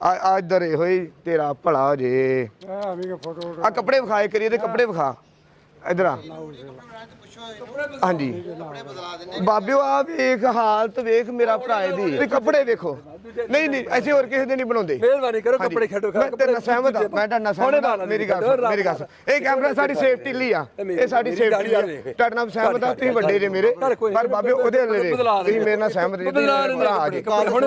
ਆ ਆ ਇੱਧਰ ਇਹੋ ਹੀ ਤੇਰਾ ਭਲਾ ਹੋ ਜੇ। ਆ ਵੀ ਫੋਟੋ ਆ ਕੱਪੜੇ ਵਿਖਾਏ ਕਰੀਏ ਤੇ ਕੱਪੜੇ ਵਿਖਾ। ਇਧਰ ਆ। ਹਾਂਜੀ। ਬਾਬਿਓ ਆ ਵੇਖ ਹਾਲਤ ਵੇਖ ਮੇਰਾ ਭਰਾ ਦੀ ਤੇ ਕੱਪੜੇ ਵੇਖੋ। ਨਹੀਂ ਨਹੀਂ ਐਸੇ ਹੋਰ ਕਿਸੇ ਦੇ ਨਹੀਂ ਬਣਾਉਂਦੇ। ਮਿਹਰਬਾਨੀ ਕਰੋ। ਕੱਪੜੇ ਛੱਡੋ ਮੈਂ ਤੇਰੇ ਨਾਲ ਸਹਿਮਤ ਹਾਂ ਮੈਂ ਤੁਹਾਡੇ ਨਾਲ ਸਹਿਮਤ ਹਾਂ ਮੇਰੀ ਗੱਲ ਮੇਰੀ ਗੱਲ। ਇਹ ਕੈਮਰਾ ਸਾਡੀ ਸੇਫਟੀ ਲਈ ਆ। ਇਹ ਸਾਡੀ ਸੇਫਟੀ ਆ। ਤੁਹਾਡੇ ਨਾਲ ਸਹਿਮਤ ਆ ਤੁਸੀਂ ਵੱਡੇ ਜੇ ਮੇਰੇ। ਪਰ ਬਾਬੇ ਉਹਦੇ ਹੱਲੇ ਤੁਸੀਂ ਮੇਰੇ ਨਾਲ ਸਹਿਮਤ ਜੀ ਭਰਾ ਜੀ।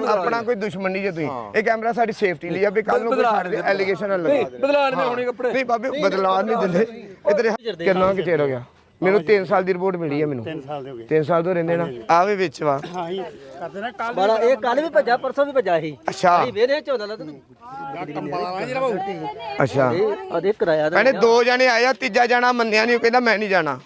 ਆਪਣਾ ਕੋਈ ਦੁਸ਼ਮਣੀ ਜੇ ਤੁਸੀਂ। ਇਹ ਕੈਮਰਾ ਸਾਡੀ ਸੇਫਟੀ ਲਈ ਆ। ਵੀ ਕੱਲ ਨੂੰ ਕੋਈ ਐਲੀਗੇਸ਼ਨ ਨਾ ਲੱਗੇ। ਬਦਲਾ ਨਹੀਂ ਹੋਣੇ ਕੱਪੜੇ। ਨਹੀਂ ਬਾਬੇ ਬਦਲਾਅ ਨਹੀਂ ਦਿੰਦੇ। ਇਧਰ ਕਿੰਨਾ ਕਿ ਚਿਰ ਹੋ ਗਿਆ? ਮੈਨੂੰ 3 ਸਾਲ ਦੀ ਰਿਪੋਰਟ ਮਿਲੀ ਆ ਮੈਨੂੰ। 3 ਸਾਲ ਦੇ ਹੋ ਗਏ। 3 ਸਾਲ ਤੋਂ ਰਹਿੰਦੇ ਨਾ? ਆ ਵੀ ਵਿੱਚ ਵਾ। ਹਾਂ ਹੀ ਕਰਦੇ ਨਾ ਕੱਲ ਬੜਾ ਇਹ ਕੱਲ ਵੀ ਭੱਜਾ ਪਰਸੋਂ ਵੀ ਭੱਜਾ ਸੀ ਅੱਛਾ। ਵੇਰੇ ਝੋਨਾ ਲੱਗ ਅੱਛਾ। ਆ ਦੇਖ ਕਰਾਇਆ ਦਾ ਕਹਿੰਦੇ ਦੋ ਜਣੇ ਆਏ ਆ ਤੀਜਾ ਜਾਣਾ ਮੰਨਿਆ ਨਹੀਂ ਉਹ ਕਹਿੰਦਾ ਮੈਂ ਨਹੀਂ ਜਾਣਾ।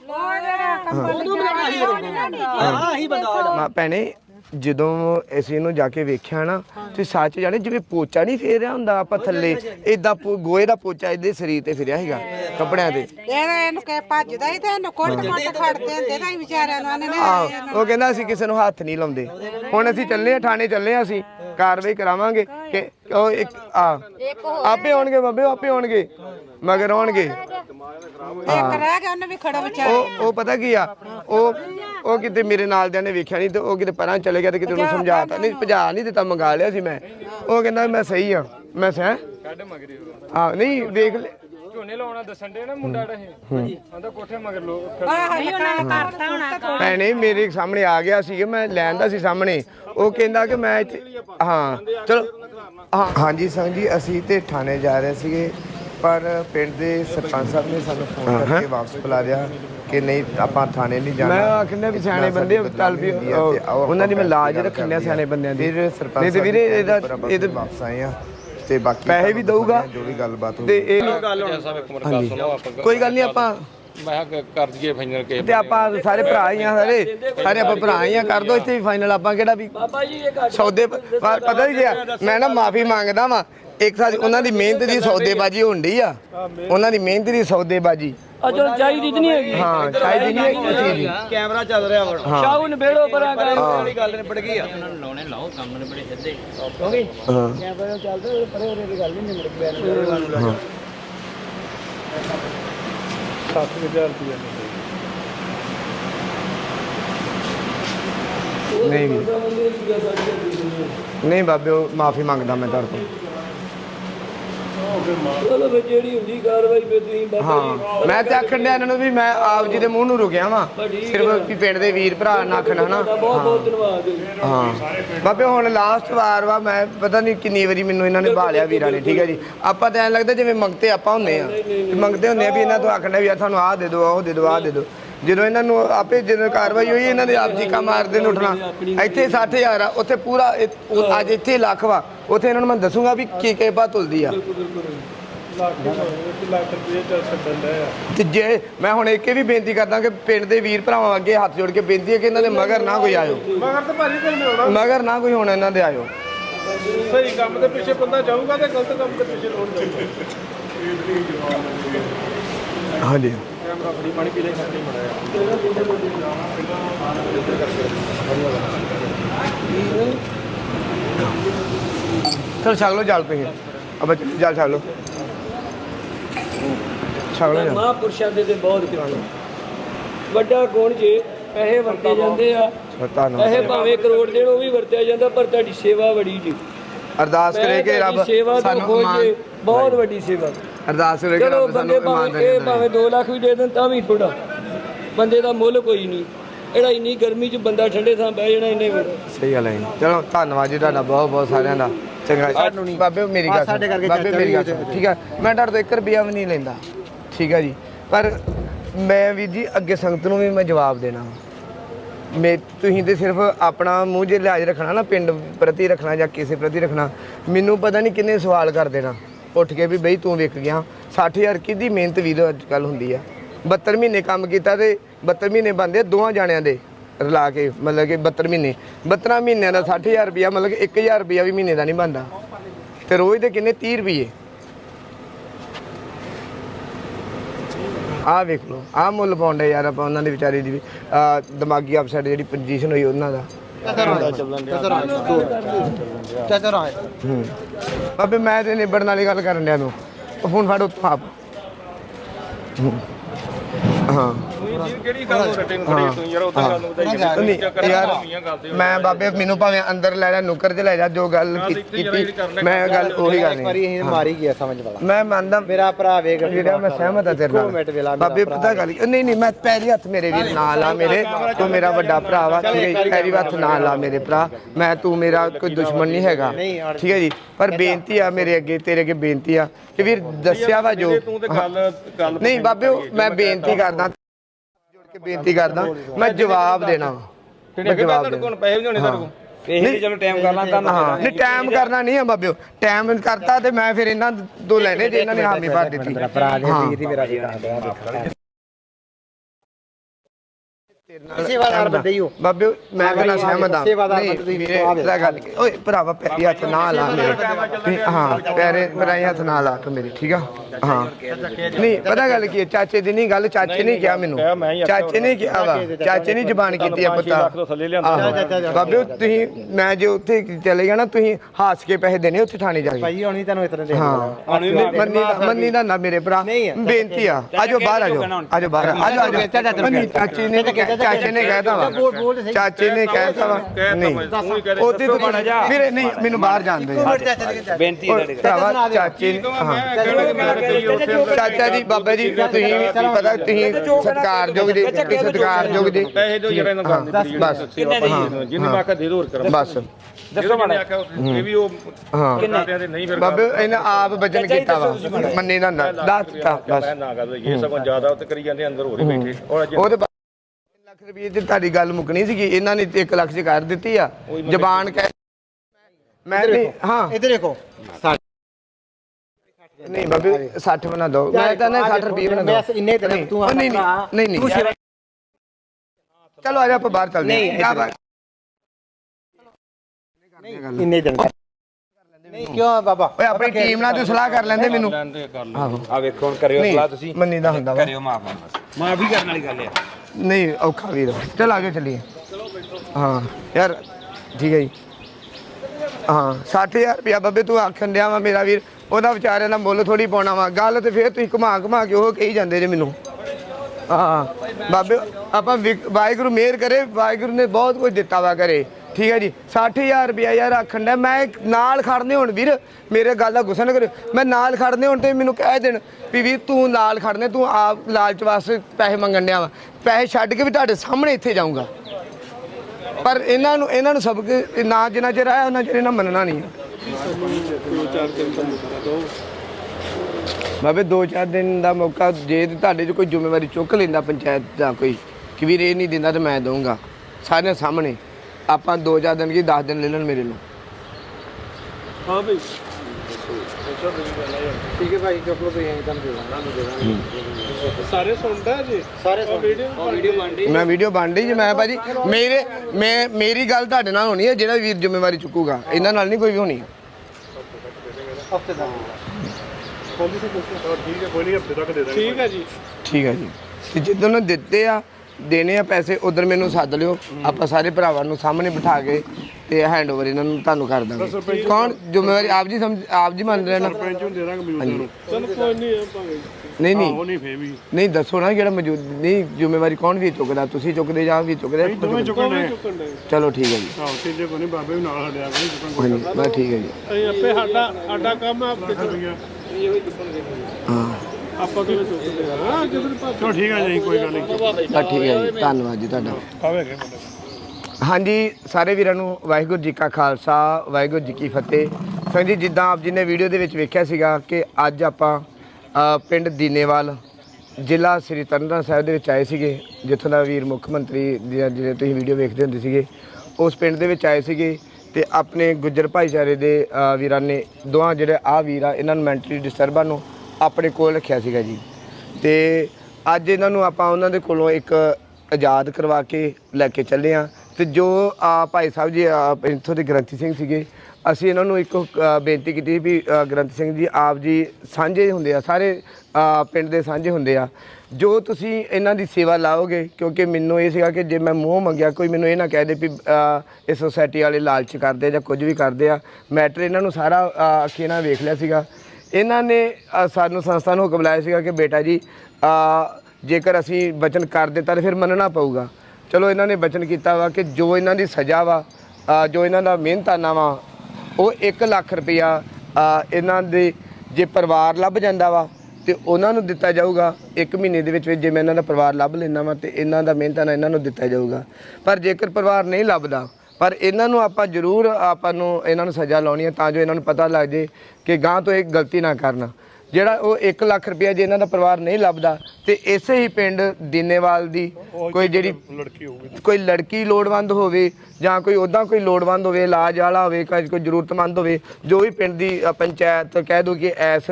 ਹਾਂ। ਹੀ ਬੰਦਾ ਮਾ ਭੈਣੇ ਜਦੋਂ ਅਸੀਂ ਇਹਨੂੰ ਜਾ ਕੇ ਵੇਖਿਆ ਨਾ ਤੇ ਸੱਚ ਜਾਣੇ ਜਿਵੇਂ ਪੋਚਾ ਨਹੀਂ ਫੇਰਿਆ ਹੁੰਦਾ ਆਪਾਂ ਥੱਲੇ ਇਦਾਂ ਗੋਏ ਦਾ ਪੋਚਾ ਇਹਦੇ ਸਰੀਰ ਤੇ ਫਿਰਿਆ ਸੀਗਾ ਕੱਪੜਿਆਂ ਤੇ। ਇਹ ਇਹਨੂੰ ਕਹਿ ਭੱਜਦਾ ਹੀ ਤੇ ਇਹਨੂੰ ਕੁੱਟ ਕੁੱਟ ਫੜਦੇ ਹੁੰਦੇ ਤਾਂ ਹੀ ਵਿਚਾਰਿਆਂ ਨੂੰ ਆਨੇ ਨੇ। ਆਹੋ, ਉਹ ਕਹਿੰਦਾ ਅਸੀਂ ਕਿਸੇ ਨੂੰ ਹੱਥ ਨਹੀਂ ਲਾਉਂਦੇ। ਹੁਣ ਅਸੀਂ ਚੱਲੇ ਆ ਥਾਣੇ ਚੱਲੇ ਆ ਅਸੀਂ ਕਾਰਵਾਈ ਕਰਾਵਾਂਗੇ ਕਿ ਉਹ ਇੱਕ ਆ ਆਪੇ ਆਉਣਗੇ ਬਾਬੇ ਆਪੇ ਆਉਣਗੇ ਮਗਰ ਆਉਣਗੇ। ਇੱਕ ਰਹਿ ਗਿਆ ਉਹਨੇ ਵੀ ਖੜਾ ਵਿਚਾਰਾ। ਉਹ ਉਹ ਪਤਾ ਕੀ ਆ? ਉਹ ਉਹ ਕਿਤੇ ਮੇਰੇ ਨਾਲ ਦਿਆਂ ਨੇ ਵੇਖਿਆ ਨਹੀਂ ਤੇ ਉਹ ਕਿਤੇ ਪਰਾਂ ਚਲੇ ਗਿਆ ਤੇ ਕਿਤੇ ਉਹਨੂੰ ਸਮਝਾਤਾ ਨਹੀਂ ਭਜਾ ਨਹੀਂ ਦਿੱਤਾ ਮੰਗਾ ਲਿਆ ਸੀ ਮੈਂ। ਉਹ ਕਹਿੰਦਾ ਮੈਂ ਸਹੀ ਆ। ਮੈਂ ਸਹਿ। ਕੱਢ ਮਗਰੇ ਹਾਂ ਨਹੀਂ ਵੇਖ ਲੈ। ਝੋਨੇ ਲਾਉਣਾ ਦੱਸਣ ਦੇ ਨਾ ਮੁੰਡਾ ੜਾ ਇਹ। ਆਂਦਾ ਕੋਠੇ ਮਗਰ ਲੋਕ ਆਹ ਹੀ ਉਹਨਾਂ ਨੇ ਕਰਤਾ ਹੋਣਾ ਭੈਣੇ ਮੇਰੇ ਸਾਹਮਣੇ ਆ ਗਿਆ ਸੀ ਮੈਂ ਲੈਣ ਦਾ ਸੀ ਸਾਹਮਣੇ। ਉਹ ਕਹਿੰਦਾ ਕਿ ਮੈਂ ਇੱਥੇ ਹਾਂ ਚਲੋ। ਹਾਂ ਹਾਂਜੀ ਸੰਗ ਜੀ ਅਸੀਂ ਤੇ ਥਾਣੇ ਜਾ ਰਹੇ ਸੀਗੇ। ਪਰ ਪਿੰਡ ਦੇ ਸਰਪੰਚ ਸਾਹਿਬ ਨੇ ਸਾਨੂੰ ਫੋਨ ਕਰਕੇ ਵਾਪਸ ਬੁਲਾ ਲਿਆ ਕਿ ਨਹੀਂ ਆਪਾਂ ਥਾਣੇ ਨਹੀਂ ਜਾਣਾ। ਮੈਂ ਆਖਿੰਦਾ ਵੀ ਸਿਆਣੇ ਬੰਦੇ ਚੱਲ ਵੀ ਉਹਨਾਂ ਦੀ ਮੈਂ ਲਾਜ ਰੱਖਣਿਆ ਸਿਆਣੇ ਬੰਦਿਆਂ ਦੀ। ਫਿਰ ਸਰਪੰਚ ਨਹੀਂ ਤੇ ਵੀਰੇ ਇਹਦਾ ਇਹਦੇ ਵਾਪਸ ਆਏ ਆ ਤੇ ਬਾਕੀ ਪੈਸੇ ਵੀ ਦਊਗਾ। ਜੋ ਵੀ ਗੱਲਬਾਤ ਹੋਈ ਤੇ ਇਹ ਸਾਹਿਬ ਇੱਕ ਮਿੰਟ ਗੱਲ ਸੁਣੋ ਆਪਾਂ ਕੋਈ ਗੱਲ ਨਹੀਂ ਆਪਾਂ ਮੈਂ ਕਰ ਦਈਏ ਫਾਈਨਲ ਕੇ ਤੇ ਆਪਾਂ ਸਾਰੇ ਭਰਾ ਹੀ ਆ ਸਾਰੇ। ਸਾਰੇ ਆਪਾਂ ਭਰਾ ਹੀ ਆ ਕਰ ਦੋ ਇੱਥੇ ਫਾਈਨਲ ਆਪਾਂ ਕਿਹੜਾ ਵੀ ਬਾਬਾ ਜੀ ਇਹ ਸੌਦੇ ਪਤਾ ਹੀ ਗਿਆ। ਮੈਂ ਨਾ ਮਾਫੀ ਮੰਗਦਾ ਵਾਂ। ਇੱਕ ਸਾਜ ਉਹਨਾਂ ਦੀ ਮਿਹਨਤ ਦੀ ਸੌਦੇਬਾਜੀ ਹੁੰਦੀ ਆ। ਉਹਨਾਂ ਦੀ ਮਿਹਨਤ ਦੀ ਸੌਦੇਬਾਜੀ। ਅਜੋ ਚਾਹੀਦੀ ਨਹੀਂ ਹੈਗੀ। ਹਾਂ ਹੀ ਨਹੀਂ ਦੀ। ਕੈਮਰਾ ਚੱਲ ਰਿਹਾ ਹੁਣ। ਸ਼ਾਹੂ ਨਵੇੜੋ ਪਰਾਂ ਕਰ ਵਾਲੀ ਗੱਲ ਨਿਬੜ ਗਈ ਆ। ਹਾਂ। ਕੈਮਰਾ ਚੱਲਦਾ ਪਰੇ ਉਹਦੇ ਦੀ ਗੱਲ ਨਹੀਂ ਨਿਬੜ ਗਈ। 7000 ਰੁਪਏ ਨਹੀਂ। ਨਹੀਂ ਬਾਬੇ ਮਾਫੀ ਮੰਗਦਾ ਮੈਂ ਤੁਹਾਡੇ ਤੋਂ। ਚਲੋ ਫਿਰ ਜਿਹੜੀ ਹੁੰਦੀ ਕਾਰਵਾਈ ਫਿਰ ਤੁਸੀਂ ਬਾਬਾ ਹਾਂ ਮੈਂ ਤੇ ਆਖਣ ਡਿਆ ਇਹਨਾਂ ਨੂੰ ਵੀ ਮੈਂ ਆਪ ਜੀ ਦੇ ਮੂੰਹ ਨੂੰ ਰੁਕਿਆ ਵਾਂ। ਸਿਰਫ ਵੀ ਪਿੰਡ ਦੇ ਵੀਰ ਭਰਾ ਨਾ ਆਖਣ ਹਨਾ? ਬਹੁਤ ਬਹੁਤ ਧੰਨਵਾਦ ਹਾਂ। ਬਾਬੇ ਹੁਣ ਲਾਸਟ ਵਾਰ ਵਾ ਮੈਂ ਪਤਾ ਨਹੀਂ ਕਿੰਨੀ ਵਾਰੀ ਮੈਨੂੰ ਇਹਨਾਂ ਨੇ ਭਾਲਿਆ ਵੀਰਾਂ ਨੇ ਠੀਕ ਹੈ ਜੀ? ਆਪਾਂ ਤਾਂ ਐਂ ਲੱਗਦਾ ਜਿਵੇਂ ਮੰਗਤੇ ਆਪਾਂ ਹੁੰਨੇ ਆ। ਮੰਗਦੇ ਹੁੰਨੇ ਆ ਵੀ ਇਹਨਾਂ ਤੋਂ ਆਖਣਾ ਵੀ ਯਾਰ ਤੁਹਾਨੂੰ ਆਹ ਦੇ ਦਿਓ ਆਹ ਦੇ ਦਿਓ ਆਹ ਦੇ ਦਿਓ। ਜਦੋਂ ਇਹਨਾਂ ਨੂੰ ਆਪੇ ਜਦੋਂ ਕਾਰਵਾਈ ਹੋਈ ਇਹਨਾਂ ਦੇ ਆਪ ਜੀ ਕਾ ਮਾਰਦੇ ਨੇ ਉੱਠਣਾ। ਇੱਥੇ 60000 ਆ ਉੱਥੇ ਪੂਰਾ ਇਹ- ਉਹ ਅੱਜ ਇੱਥੇ ਲੱਖ ਵਾ। ਉੱਥੇ ਇਹਨਾਂ ਨੂੰ ਮੈਂ ਦੱਸੂਗਾ ਵੀ ਕੀ ਕੀ ਬਾ ਤੁਲਦੀ ਆ। ਲੱਖ ਲੱਖ ਰੁਪਏ ਚੱਲ ਛੱਡਣ ਦਾ ਆ। ਤੇ ਜੇ ਮੈਂ ਹੁਣ ਇੱਕ ਇਹ ਵੀ ਬੇਨਤੀ ਕਰਦਾ ਕਿ ਪਿੰਡ ਦੇ ਵੀਰ ਭਰਾਵਾਂ ਅੱਗੇ ਹੱਥ ਜੋੜ ਕੇ ਬੇਨਤੀ ਹੈ ਕਿ ਇਹਨਾਂ ਦੇ ਮਗਰ ਨਾ ਕੋਈ ਆਇਓ। ਮਗਰ ਤਾਂ ਭਾਜੀ ਕੋਈ ਨਹੀਂ ਆਉਣਾ। ਮਗਰ ਨਾ ਕੋਈ ਹੁਣ ਇਹਨਾਂ ਦੇ ਆਇਓ। ਸਹੀ ਕੰਮ ਦੇ ਪਿੱਛੇ ਬੰਦਾ ਜਾਊਗਾ ਤੇ ਗਲਤ ਕੰਮ ਦੇ ਪਿੱਛੇ ਲੋੜ ਜਾਊਗਾ ਹਾਂਜੀ। ਕੈਮਰਾ ਫੜੀ ਪਾਣੀ ਪੀ ਲੈ ਖਾਂਦੀ ਮੜਾਇਆ ਚਲ ਛਕ ਲਓ ਜਲ ਪਈ ਅਬ ਜਲ ਛਕ ਲਓ। ਛਕ ਜਲ। ਮਹਾਂਪੁਰਸ਼ਾਂ ਦੇ ਤੇ ਬਹੁਤ ਕਿਰਪਾ ਵੱਡਾ ਗੁਣ ਜੇ ਪੈਸੇ ਵਰਤੇ ਜਾਂਦੇ ਆ ਪੈਸੇ ਭਾਵੇਂ ਕਰੋੜ ਦੇਣ ਉਹ ਵੀ ਵਰਤਿਆ ਜਾਂਦਾ ਪਰ ਤੁਹਾਡੀ ਸੇਵਾ ਬੜੀ ਜੀ। ਅਰਦਾਸ ਕਰੇ ਕਿ ਰੱਬ ਸਾਨੂੰ ਬਹੁਤ ਵੱਡੀ ਸੇਵਾ। ਅਰਦਾਸ ਕਰੇ ਕਿ ਚਲੋ ਰੱਬ ਸਾਨੂੰ ਬੰਦੇ ਭਾਵੇਂ ਇਮਾਨਦਾਰੀ ਇਹ ਦੇ ਭਾਵੇਂ 2 ਲੱਖ ਵੀ ਦੇ ਦੇਣ ਤਾਂ ਵੀ ਥੋੜਾ ਬੰਦੇ ਦਾ ਮੁੱਲ ਕੋਈ ਨਹੀਂ। ਇਹੜਾ ਇੰਨੀ ਗਰਮੀ 'ਚ ਬੰਦਾ ਠੰਡੇ ਥਾਂ ਬਹਿ ਜਾਣਾ ਇੰਨੇ ਵੇਲੇ ਸਹੀ ਗੱਲ ਹੈ ਜੀ। ਚਲੋ ਧੰਨਵਾਦ ਜੀ ਤੁਹਾਡਾ ਬਹੁਤ ਬਹੁਤ ਸਾਰਿਆਂ ਦਾ। ਚੰਗਾ ਜੀ। ਬਾਬੇ ਮੇਰੀ ਗੱਲ ਸੁਣੋ। ਬਾਬੇ ਮੇਰੀ ਗੱਲ ਸੁਣੋ, ਠੀਕ ਹੈ ਮੈਂ ਤੁਹਾਡੇ ਤੋਂ 1 ਰੁਪਿਆ ਵੀ ਨਹੀਂ ਲੈਂਦਾ। ਠੀਕ ਹੈ ਜੀ। ਪਰ ਮੈਂ ਵੀ ਜੀ ਅੱਗੇ ਸੰਗਤ ਨੂੰ ਵੀ ਮੈਂ ਜਵਾਬ ਦੇਣਾ। ਮੈਂ ਤੁਸੀਂ ਤੇ ਸਿਰਫ ਆਪਣਾ ਮੂੰਹ ਜੇ ਲਿਹਾਜ਼ ਰੱਖਣਾ ਨਾ ਪਿੰਡ ਪ੍ਰਤੀ ਰੱਖਣਾ ਜਾਂ ਕਿਸੇ ਪ੍ਰਤੀ ਰੱਖਣਾ ਮੈਨੂੰ ਪਤਾ ਨਹੀਂ ਕਿੰਨੇ ਸਵਾਲ ਕਰ ਦੇਣਾ। ਉੱਠ ਕੇ ਵੀ ਬਈ ਤੂੰ ਵਿਕ ਗਿਆ। 60000 ਕਿਹਦੀ ਮਿਹਨਤ ਵੀਰ ਅੱਜ ਕੱਲ ਹੁੰਦੀ ਆ? 72 ਮਹੀਨੇ ਕੰਮ ਕੀਤਾ ਤੇ 72 ਮਹੀਨੇ ਬੰਦੇ ਦੋਵਾਂ ਜਾਣਿਆਂ ਦੇ ਰਲਾ ਕੇ, ਮਤਲਬ ਕਿ 72 ਮਹੀਨੇ। 72 ਮਹੀਨਿਆਂ ਦਾ 60000 ਰੁਪਿਆ ਮਤਲਬ ਕਿ 1000 ਰੁਪਿਆ ਵੀ ਮਹੀਨੇ ਦਾ ਨਹੀਂ ਬਣਦਾ। ਤੇ ਰੋਜ਼ ਦੇ ਕਿੰਨੇ? 30 ਰੁਪਏ ਆਹ ਵੇਖ ਲਓ, ਆਹ ਮੁੱਲ ਪਾਉਂਦੇ ਯਾਰ ਆਪਾਂ ਉਹਨਾਂ ਦੇ ਵਿਚਾਰੇ ਦੀ ਦਿਮਾਗੀ ਅਪਸੈਟ ਜਿਹੜੀ ਪੋਜੀਸ਼ਨ ਹੋਈ ਉਹਨਾਂ ਦਾ। ਹੂੰ। ਬਾਬੇ ਮੈਂ ਤੇ ਨਿਬੜਨ ਵਾਲੀ ਗੱਲ ਕਰਨ ਡਿਆ ਨੂੰ ਉਹ ਫੋਨ ਫੜ ਉੱਤੋਂ ਆਪ। ਹੂੰ। ਹਾਂ। ਕਿਹੜੀ ਗੱਲ ਨੂੰ ਰੱਟੇ ਨੂੰ ਖੜੀ ਤੂੰ ਯਾਰ ਉਦਾਂ ਗੱਲ ਨੂੰ ਵਧਾਈ ਜਾਂਦੀ ਨਹੀਂ ਚੱਕਰ ਯਾਰ ਮੀਆਂ ਗੱਲ ਤੇ ਮੈਂ ਬਾਬੇ ਮੈਨੂੰ ਭਾਵੇਂ ਅੰਦਰ ਲੈ ਜਾ ਨੁੱਕਰ 'ਚ ਲੈ ਜਾ ਜੋ ਗੱਲ ਕੀਤੀ ਮੈਂ ਗੱਲ ਉਹੀ ਗੱਲ ਵਾਰੀ ਨਹੀਂ। ਇਹ ਮਾਰੀ ਗਿਆ ਸਮਝ ਵਾਲਾ। ਮੈਂ ਮੰਨਦਾ ਮੇਰਾ ਭਰਾ ਵੇਖ ਜਿਹੜਾ ਮੈਂ ਸਹਿਮਤ ਆ ਤੇਰੇ ਨਾਲ। ਬਾਬੇ ਪਤਾ ਗੱਲ ਨਹੀਂ ਨਹੀਂ ਮੈਂ ਪੈਰੀ ਹੱਥ ਮੇਰੇ ਵੀਰ ਨਾਲ ਆ ਮੇਰੇ। ਤੂੰ ਮੇਰਾ ਵੱਡਾ ਭਰਾ ਵਾ ਠੀਕ ਹੈ ਜੀ, ਪੈਰੀ ਹੱਥ ਨਾਲ ਆ ਮੇਰੇ ਭਰਾ। ਮੈਂ ਤੂੰ ਮੇਰਾ ਕੋਈ ਦੁਸ਼ਮਣ ਨਹੀਂ ਹੈਗਾ। ਠੀਕ ਹੈ ਜੀ? ਪਰ ਬੇਨਤੀ ਆ ਮੇਰੇ ਅੱਗੇ ਤੇਰੇ ਅੱਗੇ ਬੇਨਤੀ ਆ ਕਿ ਵੀਰ ਦੱਸਿਆ ਵਾ ਜੋ। ਨਹੀਂ ਬਾਬੇ ਮੈਂ ਬੇਨਤੀ ਕਰਦਾ ਕੇ ਬੇਨਤੀ ਕਰਦਾ ਮੈਂ ਜਵਾਬ ਦੇਣਾ ਮੈਂ ਜਵਾਬ ਤੁਹਾਡੇ ਦੇਣਾ। ਕੋਲ ਪੈਸੇ ਵੀ ਨਹੀਂ ਹੋਣੇ ਤੁਹਾਡੇ ਕੋਲ? ਇਹ ਚਲੋ ਟਾਈਮ ਕਰਨਾ ਤਾਂ ਨਹੀਂ ਟਾਈਮ ਕਰਨਾ ਨਹੀਂ ਆ ਬਾਬਿਓ। ਟਾਈਮ ਕਰਤਾ ਤੇ ਮੈਂ ਫਿਰ ਇਹਨਾਂ ਤੋਂ ਲੈਣੇ ਜੇ ਇਹਨਾਂ ਨੇ ਹਾਮੀ ਭਰ ਦਿੱਤੀ। ਭਰਾ ਦੇ ਹਾਂ। ਵੀਰ ਦੀ ਮੇਰਾ ਦੇ ਸੇਵਾਦਾਰ ਬੰਦੇ ਹੀ ਹੋ। ਬਾਬਿਓ ਮੈਂ ਕਹਿੰਦਾ ਸਹਿਮਤ ਆ ਸੇਵਾਦਾਰ ਨਹੀਂ ਬੰਦੇ ਤੁਸੀਂ ਵੀਰੇ ਜਵਾਬ ਇਹਦਾ ਗੱਲ ਕੀ- ਓਏ ਭਰਾਵਾ ਪੈਰੀ ਹੱਥ ਨਾ ਲਾ ਮੇਰੇ। ਨਹੀਂ, ਹਾਂ ਪੈਰੇ ਮੇਰਾ। ਹੱਥ ਨਾ ਲਾ ਤੂੰ ਮੇਰੇ ਠੀਕ ਆ? ਹਾਂ। ਨਹੀਂ ਪਤਾ ਗੱਲ ਕੀ ਹੈ? ਚਾਚੇ ਦੀ ਨਹੀਂ ਗੱਲ ਚਾਚੇ ਨੇ ਕਿਹਾ ਮੈਨੂੰ। ਚਾਚੇ ਨੇ ਕਿਹਾ ਵਾ। ਚਾਚੇ ਨੇ ਜ਼ਬਾਨ ਕੀਤੀ ਆ ਪਤਾ। ਲੱਖ ਤੋਂ ਥੱਲੇ ਲਿਆਂਦਾ ਆਹੋ। ਬਾਬਿਓ ਤੁਸੀਂ ਮੈਂ ਜੇ ਉੱਥੇ ਚਲੇ ਗਿਆ ਨਾ ਤੁਸੀਂ ਹਾਸ ਕੇ ਪੈਸੇ ਦੇਣੇ ਉੱਥੇ ਥਾਣੇ ਜਾ ਕੇ। ਭਾਈ ਹੁਣੀ ਤੁਹਾਨੂੰ ਇਤਨੇ ਦੇ ਹਾਂ। ਮੰਨੀ ਦਾ ਮੰਨੀ ਦਾ ਨਾ ਮੇਰੇ ਭਰਾ। ਬੇਨਤੀ ਆ। ਆਜੋ ਬਾਹਰ ਆਜੋ। ਆਜੋ ਬਾਹਰ। ਆਜੋ ਆਜੋ। ਮੰਨੀ ਚਾਚੇ ਨੇ ਚਾਚੇ ਨੇ ਕਹਿਤਾ ਵਾ। ਚਾਚੇ ਨੇ ਕਹਿਤਾ ਵਾ। ਨਹੀਂ। ਉਹਦੇ ਤੋਂ ਵੀਰੇ ਨਹੀਂ ਮੈਨੂੰ ਬਾਹਰ ਜਾਣ ਦੇ। ਬੇਨਤੀ ਭਰਾਵਾ ਚਾਚੇ ਨੇ ਹਾਂ। ਚਾਚਾ ਜੀ ਬਾਬਾ ਜੀ ਤੁਸੀਂ ਵੀ ਪਤਾ ਤੁਸੀਂ ਸਤਿਕਾਰਯੋਗ ਜੀ ਸਤਿਕਾਰਯੋਗ ਜੀ ਪੈਸੇ ਦੋ ਯਾਰ ਇਹਨਾਂ ਗੱਲ ਦੀ? ਬਸ ਜਿੰਨੀ ਮੈਂ ਆਖਿਆ ਦੇ ਦੋ ਹੋਰ ਕਰ। ਬਸ। ਦੱਸੋ ਮੈਂ ਆਖਿਆ ਇਹ ਵੀ ਉਹ ਹਾਂ। ਕਿੰਨੇ ਦੇ ਨਹੀਂ ਫਿਰ ਬਾਬੇ ਇਹਨੇ ਆਪ ਵਜਨ ਕੀਤਾ ਵਾ। ਮੰਨੇ ਦਾ ਨਾ। ਦੱਸ ਦਿੱਤਾ ਬਸ ਨਾ ਗੱਲ ਇਹ ਸਗੋਂ ਜ਼ਿਆਦਾ ਉੱਤੇ ਕਰੀ ਜਾਂਦੇ ਅੰਦਰ ਹੋ ਬੈਠੇ। ਔਰ ਲੱਖ ਰੁਪਏ ਦੀ ਤੁਹਾਡੀ ਗੱਲ ਮੁੱਕਣੀ ਸੀਗੀ ਇਹਨਾਂ ਨੇ 1 ਲੱਖ ਚ ਕਰ ਦਿੱਤੀ ਆ। ਜ਼ਬਾਨ ਕਹਿ ਮੈਂ ਨਹੀਂ ਹਾਂ। ਇੱਧਰ ਦੇਖੋ। ਨਹੀਂ ਬਾਬੇ 60 ਬਣਾ ਦੋ। ਮੈਂ ਤਾਂ ਨਾ 60 ਰੁਪਏ ਬਣਾ ਦੋ। ਮੈਂ ਇੰਨੇ ਤੇਰੇ ਤੂੰ ਉਹ ਨਹੀਂ ਨਹੀਂ ਨਹੀਂ ਨਹੀਂ ਚਲੋ ਆ ਜਾ ਆਪਾਂ ਬਾਹਰ ਚੱਲਦੇ ਹਾਂ। ਕਿਆ ਬਾਤ ਇੰਨੇ ਦਿਨ ਨਹੀਂ। ਕਿਉਂ ਬਾਬਾ? ਓਏ ਆਪਣੀ ਟੀਮ ਨਾਲ ਤੂੰ ਸਲਾਹ ਕਰ ਲੈਂਦੇ ਮੈਨੂੰ। ਆਹੋ। ਆ ਵੇਖੋ ਹੁਣ ਕਰਿਓ ਸਲਾਹ ਤੁਸੀਂ। ਮੰਨੀ ਦਾ ਹੁੰਦਾ ਵਾ। ਕਰਿਓ ਮਾਫ ਬਸ ਮਾਫੀ ਕਰਨ ਵਾਲੀ ਗੱਲ ਆ। ਨਹੀਂ, ਔਖਾ ਵੀਰ ਚਲ ਆਗੇ ਚੱਲੀਏ। ਹਾਂ, ਯਾਰ, ਠੀਕ ਹੈ ਜੀ। ਹਾਂ 60000 ਰੁਪਇਆ ਬੱਬੇ, ਤੂੰ ਆਖਣ ਦਿਆ ਵਾ ਮੇਰਾ ਵੀਰ। ਉਹਦਾ ਵਿਚਾਰਿਆਂ ਦਾ ਮੁੱਲ ਥੋੜੀ ਪਾਉਣਾ ਵਾ। ਗੱਲ ਤੇ ਫੇਰ ਤੁਸੀਂ ਘੁਮਾ ਘੁਮਾ ਕੇ ਉਹ ਕਹੀ ਜਾਂਦੇ ਜੇ ਮੈਨੂੰ। ਹਾਂ, ਬਾਬੇ, ਆਪਾਂ ਵਿਕ- ਵਾਹਿਗੁਰੂ ਮਿਹਰ ਕਰੇ, ਵਾਹਿਗੁਰੂ ਨੇ ਬਹੁਤ ਕੁਝ ਦਿੱਤਾ ਵਾ ਕਰੇ ਠੀਕ ਹੈ ਜੀ 60000 ਰੁਪਇਆ ਯਾਰ ਆਖਣ ਡਿਆ। ਮੈਂ ਨਾਲ ਖੜਨੇ ਹੁਣ ਵੀਰ, ਮੇਰੇ ਗੱਲ ਦਾ ਗੁੱਸਾ ਨਾ ਕਰਿਓ। ਮੈਂ ਨਾਲ ਖੜਨੇ ਹੁਣ ਤੇ ਮੈਨੂੰ ਕਹਿ ਦੇਣ ਵੀ ਵੀਰ, ਤੂੰ ਨਾਲ ਖੜਨੇ, ਤੂੰ ਆਪ ਲਾਲਚ ਵਾਸਤੇ ਪੈਸੇ ਮੰਗਣ ਡਿਆ ਵਾ। ਪੈਸੇ ਛੱਡ ਕੇ ਵੀ ਤੁਹਾਡੇ ਸਾਹਮਣੇ ਇੱਥੇ ਜਾਊਂਗਾ। ਪਰ ਇਹਨਾਂ ਨੂੰ ਇਹਨਾਂ ਨੂੰ ਸਬਕ ਨਾ ਜਿੰਨਾ ਚਿਰ ਆਇਆ, ਉਹਨਾਂ ਚਿਰ ਇਹਨਾਂ ਮੰਨਣਾ ਨਹੀਂ ਹੈ ਬਾਬੇ 2-4 ਦਿਨ ਦਾ ਮੌਕਾ ਜੇ ਤੁਹਾਡੇ 'ਚ ਕੋਈ ਜ਼ਿੰਮੇਵਾਰੀ ਚੁੱਕ ਲੈਂਦਾ ਪੰਚਾਇਤ ਦਾ ਕੋਈ, ਕਿ ਵੀਰ ਇਹ ਨਹੀਂ ਦਿੰਦਾ ਤੇ ਮੈਂ ਦਊਂਗਾ। ਸਾਰਿਆਂ ਸਾਹਮਣੇ। ਆਪਾਂ 2-4 ਦਿਨ ਕੀ 10 ਦਿਨ ਲੈ ਲੈਣ ਮੇਰੇ ਨੂੰ। ਹਾਂ ਬਈ। ਠੀਕ ਹੈ ਭਾਈ ਚੁੱਕ ਲੋ ਤੁਸੀਂ ਐਂ ਤੁਹਾਨੂੰ ਦੇ ਦਾਂਗਾ। ਸਾਰੇ ਸੁਣਦਾ ਜੀ? ਸਾਰੇ ਵੀਡੀਓ ਮੈਂ ਵੀਡੀਓ ਬਣ ਰਹੀ ਜੀ ਮੈਂ ਭਾਜੀ ਮੇਰੇ ਮੈਂ ਮੇਰੀ ਗੱਲ ਤੁਹਾਡੇ ਨਾਲ ਹੋਣੀ ਹੈ ਜਿਹੜਾ ਵੀਰ ਜ਼ਿੰਮੇਵਾਰੀ ਚੁੱਕੂਗਾ। ਇਹਨਾਂ ਨਾਲ ਨਹੀਂ ਕੋਈ ਵੀ ਹੋਣੀ। ਹਫ਼ਤੇ ਦਾ ਠੀਕ ਹੈ ਜੀ। ਠੀਕ ਹੈ ਜੀ। ਤੇ ਦਿੱਤੇ ਆ ਦੇਣੇ ਆ ਪੈਸੇ ਉਧਰ ਮੈਨੂੰ ਸੱਦ ਲਿਓ। ਆਪਾਂ ਸਾਰੇ ਭਰਾਵਾਂ ਨੂੰ ਸਾਹਮਣੇ ਬਿਠਾ ਕੇ ਤੇ ਹੈਂਡਓਵਰ ਇਹਨਾਂ ਨੂੰ ਤੁਹਾਨੂੰ ਕਰ ਦਾਂਗੇ। ਕੌਣ? ਜ਼ਿੰਮੇਵਾਰੀ ਆਪ ਜੀ ਸਮਝ ਆਪ ਜੀ ਮੰਨ ਰਹੇ ਨਾ ਸਰਪੰਚ ਨੂੰ ਦੇ ਦਾਂਗੇ ਮੌਜੂਦ ਨੂੰ। ਚਲ ਕੋਈ ਨਹੀਂ ਆ ਭਾਵੇਂ। ਨਹੀਂ ਉਹ ਨਹੀਂ ਨਹੀਂ ਫੇ ਵੀ। ਨਹੀਂ ਦੱਸੋ ਨਾ ਜਿਹੜਾ ਮੌਜੂਦ ਨਹੀਂ ਜ਼ਿੰਮੇਵਾਰੀ ਕੌਣ ਵੀ ਚੁੱਕਦਾ? ਤੁਸੀਂ ਚੁੱਕਦੇ ਜਾਂ ਵੀ ਚੁੱਕਦੇ? ਦੋਵੇਂ ਚੁੱਕਣ ਚਲੋ ਠੀਕ ਹੈ ਜੀ। ਆਹੋ ਤੀਜੇ ਕੋਈ ਨਹੀਂ ਬਾਬੇ ਵੀ ਨਾਲ ਹਟਿਆ ਕੋਈ ਚੁੱਕਣ ਠੀਕ ਹੈ ਜੀ। ਅਸੀਂ ਆਪੇ ਸਾਡਾ ਸਾਡਾ ਕੰਮ ਆ ਆਪੇ ਚੁੱਕੀਆਂ ਹਾਂ। ਆਪਾਂ ਕਿਵੇਂ ਚੁੱਕਦੇ ਆ? ਹਾਂ ਚਲੋ ਠੀਕ ਹੈ ਜੀ ਕੋਈ ਗੱਲ ਨਹੀਂ। ਤਾਂ ਠੀਕ ਹੈ ਜੀ ਧੰਨਵਾਦ ਜੀ ਤੁਹਾਡਾ। ਆਵੇਗੇ ਬੰਦੇ ਹਾਂਜੀ ਸਾਰੇ ਵੀਰਾਂ ਨੂੰ ਵਾਹਿਗੁਰੂ ਜੀ ਕਾ ਖਾਲਸਾ ਵਾਹਿਗੁਰੂ ਜੀ ਕੀ ਫਤਿਹ। ਸੰਗ ਜੀ ਜਿੱਦਾਂ ਆਪ ਜੀ ਨੇ ਵੀਡੀਓ ਦੇ ਵਿੱਚ ਵੇਖਿਆ ਸੀਗਾ ਕਿ ਅੱਜ ਆਪਾਂ ਅ, ਪਿੰਡ ਦੀਨੇਵਾਲ ਜ਼ਿਲ੍ਹਾ ਸ੍ਰੀ ਤਰਨਤਾਰਨ ਸਾਹਿਬ ਦੇ ਵਿੱਚ ਆਏ ਸੀਗੇ ਜਿੱਥੋਂ ਦਾ ਵੀਰ ਮੁੱਖ ਮੰਤਰੀ ਦੀਆਂ ਜਿਹੜੇ ਤੁਸੀਂ ਵੀਡੀਓ ਵੇਖਦੇ ਹੁੰਦੇ ਸੀਗੇ ਉਸ ਪਿੰਡ ਦੇ ਵਿੱਚ ਆਏ ਸੀਗੇ ਤੇ ਆਪਣੇ ਗੁੱਜਰ ਭਾਈਚਾਰੇ ਦੇ ਅ, ਵੀਰਾਂ ਨੇ ਦੋਹਾਂ ਜਿਹੜੇ ਆ ਵੀਰ ਆ ਇਹਨਾਂ ਨੂੰ ਮੈਂਟਲੀ ਡਿਸਟਰਬਰ ਨੂੰ ਆਪਣੇ ਕੋਲ ਰੱਖਿਆ ਸੀਗਾ ਜੀ। ਤੇ ਅੱਜ ਇਹਨਾਂ ਨੂੰ ਆਪਾਂ ਉਹਨਾਂ ਦੇ ਕੋਲੋਂ ਇੱਕ ਆਜ਼ਾਦ ਕਰਵਾ ਕੇ ਲੈ ਕੇ ਚੱਲੇ ਆ ਤੇ ਜੋ ਆ ਭਾਈ ਸਾਹਿਬ ਜੀ ਇੱਥੋਂ ਦੇ ਗ੍ਰੰਥੀ ਸਿੰਘ ਸੀਗੇ ਅਸੀਂ ਇਹਨਾਂ ਨੂੰ ਇੱਕ ਬੇਨਤੀ ਕੀਤੀ ਵੀ ਗ੍ਰੰਥ ਸਿੰਘ ਜੀ ਆਪ ਜੀ ਸਾਂਝੇ ਹੁੰਦੇ ਆ ਸਾਰੇ ਪਿੰਡ ਦੇ ਸਾਂਝੇ ਹੁੰਦੇ ਆ। ਜੋ ਤੁਸੀਂ ਇਹਨਾਂ ਦੀ ਸੇਵਾ ਲਾਓਗੇ ਕਿਉਂਕਿ ਮੈਨੂੰ ਇਹ ਸੀਗਾ ਕਿ ਜੇ ਮੈਂ ਮੂੰਹ ਮੰਗਿਆ ਕੋਈ ਮੈਨੂੰ ਇਹ ਨਾ ਕਹਿ ਦੇ ਵੀ ਇਹ ਸੋਸਾਇਟੀ ਵਾਲੇ ਲਾਲਚ ਕਰਦੇ ਜਾਂ ਕੁਝ ਵੀ ਕਰਦੇ ਆ। ਮੈਟਰ ਇਹਨਾਂ ਨੂੰ ਸਾਰਾ ਅ, ਅੱਖੀਂ ਨਾਲ ਵੇਖ ਲਿਆ ਸੀਗਾ। ਇਹਨਾਂ ਨੇ ਅ, ਸਾਨੂੰ ਸੰਸਥਾ ਨੂੰ ਹੁਕਮ ਲਾਇਆ ਸੀਗਾ ਕਿ ਬੇਟਾ ਜੀ ਅ, ਜੇਕਰ ਅਸੀਂ ਬਚਨ ਕਰ ਦਿੱਤਾ ਤਾਂ ਫਿਰ ਮੰਨਣਾ ਪਊਗਾ। ਚਲੋ ਇਹਨਾਂ ਨੇ ਬਚਨ ਕੀਤਾ ਵਾ ਕਿ ਜੋ ਇਹਨਾਂ ਦੀ ਸਜ਼ਾ ਵਾ ਅ, ਜੋ ਇਹਨਾਂ ਦਾ ਮਿਹਨਤਾਨਾ ਵਾ ਉਹ 1 ਲੱਖ ਰੁਪਇਆ ਅ, ਇਹਨਾਂ ਦੇ ਜੇ ਪਰਿਵਾਰ ਲੱਭ ਜਾਂਦਾ ਵਾ ਤੇ ਉਹਨਾਂ ਨੂੰ ਦਿੱਤਾ ਜਾਊਗਾ। 1 ਮਹੀਨੇ ਦੇ ਵਿੱਚ ਵਿੱਚ ਜੇ ਮੈਂ ਇਹਨਾਂ ਦਾ ਪਰਿਵਾਰ ਲੱਭ ਲੈਣਾ ਵਾ ਤੇ ਇਹਨਾਂ ਦਾ ਮਿਹਨਤਾਨਾ ਇਹਨਾਂ ਨੂੰ ਦਿੱਤਾ ਜਾਊਗਾ। ਪਰ ਜੇਕਰ ਪਰਿਵਾਰ ਨਹੀਂ ਲੱਭਦਾ ਪਰ ਇਹਨਾਂ ਨੂੰ ਆਪਾਂ ਜ਼ਰੂਰ ਆਪਾਂ ਨੂੰ ਇਹਨਾਂ ਨੂੰ ਸਜ਼ਾ ਲਾਉਣੀ ਹੈ ਤਾਂ ਜੋ ਇਹਨਾਂ ਨੂੰ ਪਤਾ ਲੱਗ ਜੇ ਕਿ ਗਾਂ ਤੋਂ ਇਹ ਗਲਤੀ ਨਾ ਕਰਨ। ਜਿਹੜਾ ਉਹ 1 ਲੱਖ ਰੁਪਇਆ ਜੇ ਇਹਨਾਂ ਦਾ ਪਰਿਵਾਰ ਨਹੀਂ ਲੱਭਦਾ ਤੇ ਇਸੇ ਹੀ ਪਿੰਡ ਦੀਨੇਵਾਲ ਦੀ ਕੋਈ ਜਿਹੜੀ ਕੋਈ ਲੜਕੀ ਲੋੜਵੰਦ ਹੋਵੇ ਜਾਂ ਕੋਈ ਉਦਾਂ ਕੋਈ ਲੋੜਵੰਦ ਹੋਵੇ ਇਲਾਜ ਵਾਲਾ ਹੋਵੇ ਕੋਈ ਕੋਈ ਜ਼ਰੂਰਤਮੰਦ ਹੋਵੇ ਜੋ ਵੀ ਪਿੰਡ ਦੀ ਪੰਚਾਇਤ ਕਹਿ ਦੋ ਕਿ ਐਸ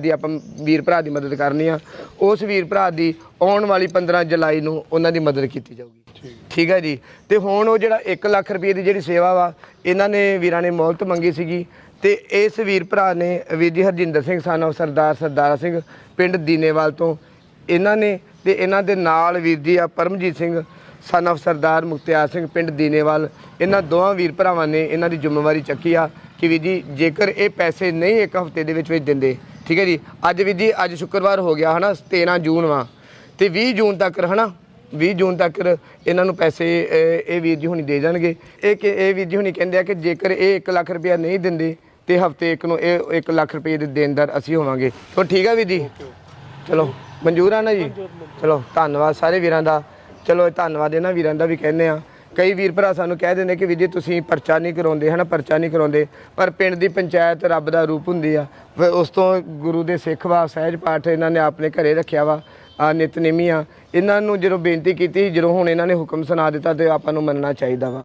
ਦੀ ਆਪਾਂ ਵੀਰ ਭਰਾ ਦੀ ਮਦਦ ਕਰਨੀ ਆ ਉਸ ਵੀਰ ਭਰਾ ਦੀ ਆਉਣ ਵਾਲੀ 15 ਜੁਲਾਈ ਨੂੰ ਉਹਨਾਂ ਦੀ ਮਦਦ ਕੀਤੀ ਜਾਊਗੀ। ਠੀਕ। ਹੈ ਜੀ? ਤੇ ਹੁਣ ਉਹ ਜਿਹੜਾ 1 ਲੱਖ ਰੁਪਏ ਦੀ ਜਿਹੜੀ ਸੇਵਾ ਵਾ ਇਹਨਾਂ ਨੇ ਵੀਰਾਂ ਨੇ ਮੌਲਤ ਮੰਗੀ ਸੀਗੀ ਤੇ ਇਸ ਵੀਰ ਭਰਾ ਨੇ ਵੀਰ ਜੀ ਹਰਜਿੰਦਰ ਸਿੰਘ ਸਨ ਸਾਨੋ ਸਰਦਾਰ ਸਰਦਾਰਾ ਸਿੰਘ ਪਿੰਡ ਦੀਨੇਵਾਲ ਤੋਂ ਇਹਨਾਂ ਨੇ ਤੇ ਇਹਨਾਂ ਦੇ ਨਾਲ ਵੀਰ ਜੀ ਆ ਪਰਮਜੀਤ ਸਿੰਘ, ਸਨ of ਸਰਦਾਰ ਮੁਖਤਿਆਰ ਸਿੰਘ ਪਿੰਡ ਦੀਨੇਵਾਲ, ਇਹਨਾਂ ਦੋਵਾਂ ਵੀਰ ਭਰਾਵਾਂ ਨੇ ਇਹਨਾਂ ਦੀ ਜ਼ਿੰਮੇਵਾਰੀ ਚੱਕੀ ਆ ਕਿ ਵੀਰ ਜੀ ਜੇਕਰ ਇਹ ਪੈਸੇ ਨਹੀਂ ਇੱਕ ਹਫ਼ਤੇ ਦੇ ਵਿੱਚ ਵਿੱਚ ਦਿੰਦੇ, ਠੀਕ ਹੈ ਜੀ? ਅੱਜ ਵੀਰ ਜੀ, ਅੱਜ ਸ਼ੁੱਕਰਵਾਰ ਹੋ ਗਿਆ, ਹਨਾ? 13 ਜੂਨ ਵਾ। ਤੇ 20 ਜੂਨ ਤੱਕ, ਹਨਾ? 20 ਜੂਨ ਤੱਕ ਇਹਨਾਂ ਨੂੰ ਪੈਸੇ, ਇਹ ਵੀਰ ਜੀ ਹੁਣੀ ਦੇ ਜਾਣਗੇ। ਇਹ ਕਿ, ਇਹ ਵੀਰ ਜੀ ਹੁਣੀ ਕਹਿੰਦੇ ਆ ਕਿ ਜੇਕਰ ਇਹ 1 ਲੱਖ ਰੁਪਇਆ ਨਹੀਂ ਦਿੰਦੇ ਤੇ ਹਫ਼ਤੇ ਇੱਕ ਨੂੰ ਇਹ 1 ਲੱਖ ਰੁਪਏ ਦੇ ਦੇਣਦਾਰ ਅਸੀਂ ਹੋਵਾਂਗੇ। ਤਾਂ ਠੀਕ ਆ ਵੀਰ ਜੀ? ਚਲੋ ਮਨਜ਼ੂਰ ਆ ਨਾ ਜੀ? ਚਲੋ ਧੰਨਵਾਦ ਸਾਰੇ ਵੀਰਾਂ ਦਾ। ਚਲੋ ਇਹ ਧੰਨਵਾਦ ਇਹਨਾਂ ਵੀਰਾਂ ਦਾ ਵੀ ਕਹਿੰਦੇ ਆ। ਕਈ ਵੀਰ ਭਰਾ ਸਾਨੂੰ ਕਹਿ ਦਿੰਦੇ ਕਿ ਵੀ ਜੀ ਤੁਸੀਂ ਪਰਚਾ ਨਹੀਂ ਕਰਾਉਂਦੇ ਹਨਾ ਪਰਚਾ ਨਹੀਂ ਕਰਾਉਂਦੇ। ਪਰ ਪਿੰਡ ਦੀ ਪੰਚਾਇਤ ਰੱਬ ਦਾ ਰੂਪ ਹੁੰਦੀ ਆ। ਫਿਰ ਉਸ ਤੋਂ ਗੁਰੂ ਦੇ ਸਿੱਖ ਵਾ ਸਹਿਜ ਪਾਠ ਇਹਨਾਂ ਨੇ ਆਪਣੇ ਘਰੇ ਰੱਖਿਆ ਵਾ ਆ ਨਿਤਨੇਮੀ ਆ। ਇਹਨਾਂ ਨੂੰ ਜਦੋਂ ਬੇਨਤੀ ਕੀਤੀ ਜਦੋਂ ਹੁਣ ਇਹਨਾਂ ਨੇ ਹੁਕਮ ਸੁਣਾ ਦਿੱਤਾ ਤੇ ਆਪਾਂ ਨੂੰ ਮੰਨਣਾ ਚਾਹੀਦਾ ਵਾ।